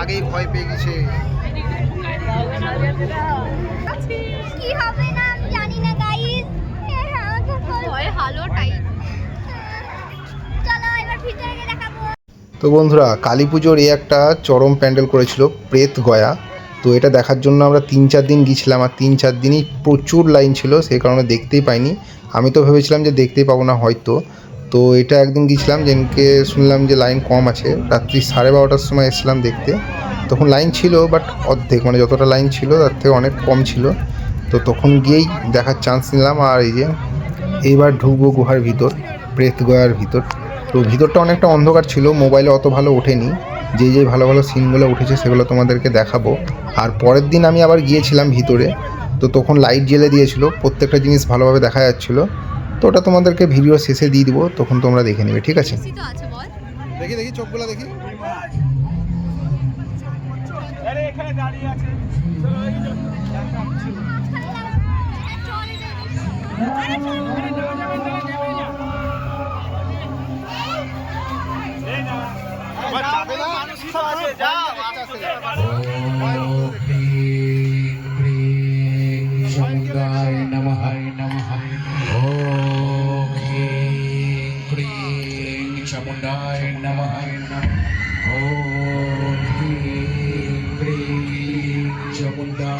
আগেই ভয় পেয়ে গেছে। কি হবে না আমি জানি না গাইস ভয় টাইপ চলো এবার ভিতরে গিয়ে দেখাবো। তো বন্ধুরা কালী পুজোর এই একটা চরম প্যান্ডেল করেছিল প্রেত গয়া। তো এটা দেখার জন্য আমরা তিন চার দিন গিয়েছিলাম আর তিন চার দিনই প্রচুর লাইন ছিল সেই কারণে দেখতেই পাইনি। আমি তো ভেবেছিলাম যে দেখতেই পাবো না হয়তো। তো এটা একদিন গিয়েছিলাম, যেদিনকে শুনলাম যে লাইন কম আছে, রাত্রি সাড়ে বারোটার সময় এসেছিলাম দেখতে। তখন লাইন ছিল বাট অর্ধেক মানে যতটা লাইন ছিল, তার থেকে অনেক কম ছিল। তো তখন গিয়েই দেখার চান্স নিলাম, আর এই যে এইবার ঢুকবো গুহার ভিতর, প্রেত গয়ার ভিতর। তো ভিতরটা অনেকটা অন্ধকার ছিল মোবাইলে অত ভালো ওঠেনি। যে যে ভালো ভালো সিনগুলো উঠেছে, সেগুলো তোমাদেরকে দেখাবো। আর পরের দিন আমি আবার গিয়েছিলাম ভিতরে, তো তখন লাইট জ্বেলে দিয়েছিল, প্রত্যেকটা জিনিস ভালোভাবে দেখা যাচ্ছিল। তো ওটা তোমাদেরকে ভিডিও শেষে দিয়ে দিব তখন তোমরা দেখে নেবে ঠিক আছে দেখি দেখি চোখগুলো দেখি যাবে क्रीं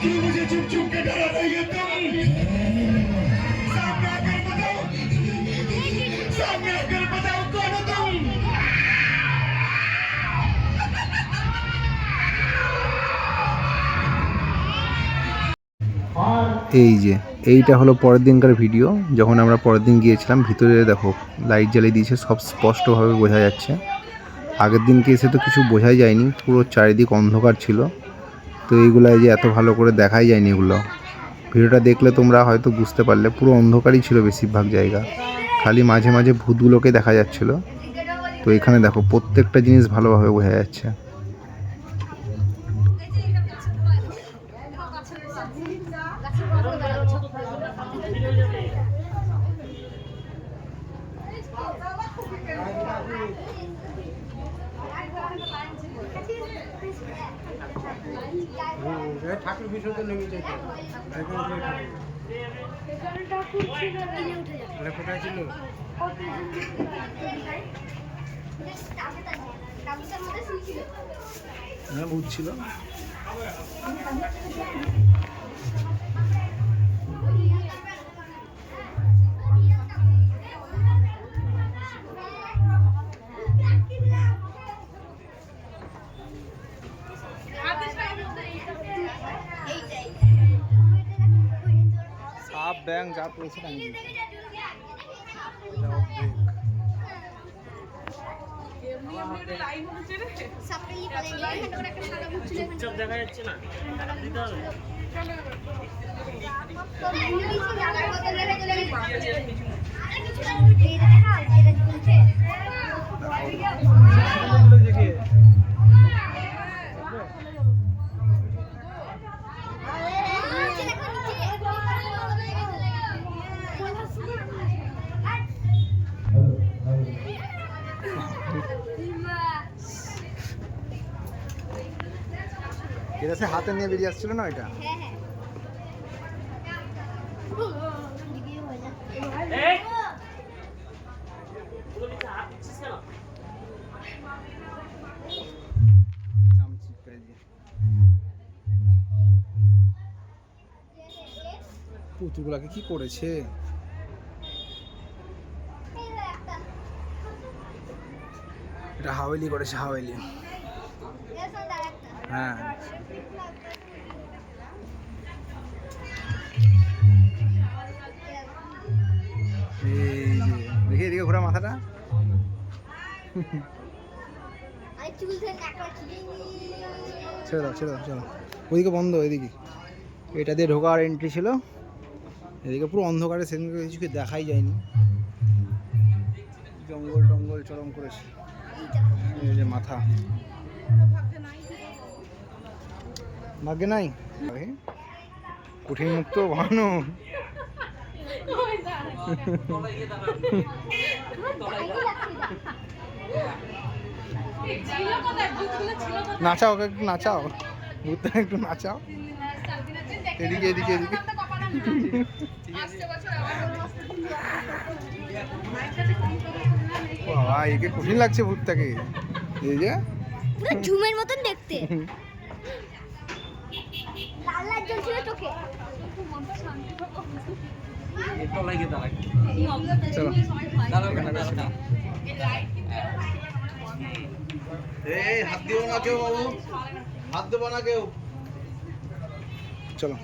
क्यों मुझे चुप चुप के डरा रही है तुम सामने आकर बताओ सामने आकर बताओ कौन हो तुम এই যে এইটা হলো পরের দিনকার ভিডিও যখন আমরা পরের দিন গিয়েছিলাম ভিতরে দেখো লাইট জ্বালিয়ে দিয়েছে সব স্পষ্টভাবে বোঝা যাচ্ছে আগের দিনকে এসে তো কিছু বোঝাই যায়নি পুরো চারিদিক অন্ধকার ছিল তো এইগুলো এই যে এত ভালো করে দেখাই যায়নি এগুলো। ভিডিওটা দেখলে তোমরা হয়তো বুঝতে পারলে, পুরো অন্ধকারই ছিল বেশিরভাগ জায়গা। খালি মাঝে মাঝে ভূতগুলোকে দেখা যাচ্ছিল। তো এখানে দেখো, প্রত্যেকটা জিনিস ভালোভাবে বোঝা যাচ্ছে। ঠাকুর বিসর্জন নেমে যেতে তাহলে কোথায় ছিল? হ্যাঁ ভূত সাদা ভূত ছিল চুপচাপ দেখা যাচ্ছে না দিতে হবে এটা সে হাতে নিয়ে বেরিয়ে আসছিল না এটা হ্যাঁ হ্যাঁ। পুতুলগুলাকে কি করেছে? এটা হাওয়েলি করেছে হাওয়েলি হ্যাঁ। এদিকে ঘোরা মাথাটা। চুল ওইদিকে বন্ধ এদিকে এটা দিয়ে ঢোকার এন্ট্রি ছিল। এদিকে পুরো অন্ধকারে কিছুকে দেখাই যায়নি। জঙ্গল টঙ্গল চরম করেছে। যে মাথা। ভাগ্যে নাই? কঠিন মুক্ত ভানো নাচাও ওকে একটু নাচাও। ভূতটা একটু নাচাও। এদিকে এদিকে এদিকে। বাবা একে কঠিন লাগছে ভূতটাকে। এই যে। পুরো ঝুমের মতন দেখতে। লাল লাল জ্বলছিল চোখে চলো। এই হাত দিও না কেউ বাবু। হাত দেবো না কেউ। চলো।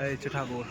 এই ঠাকুর।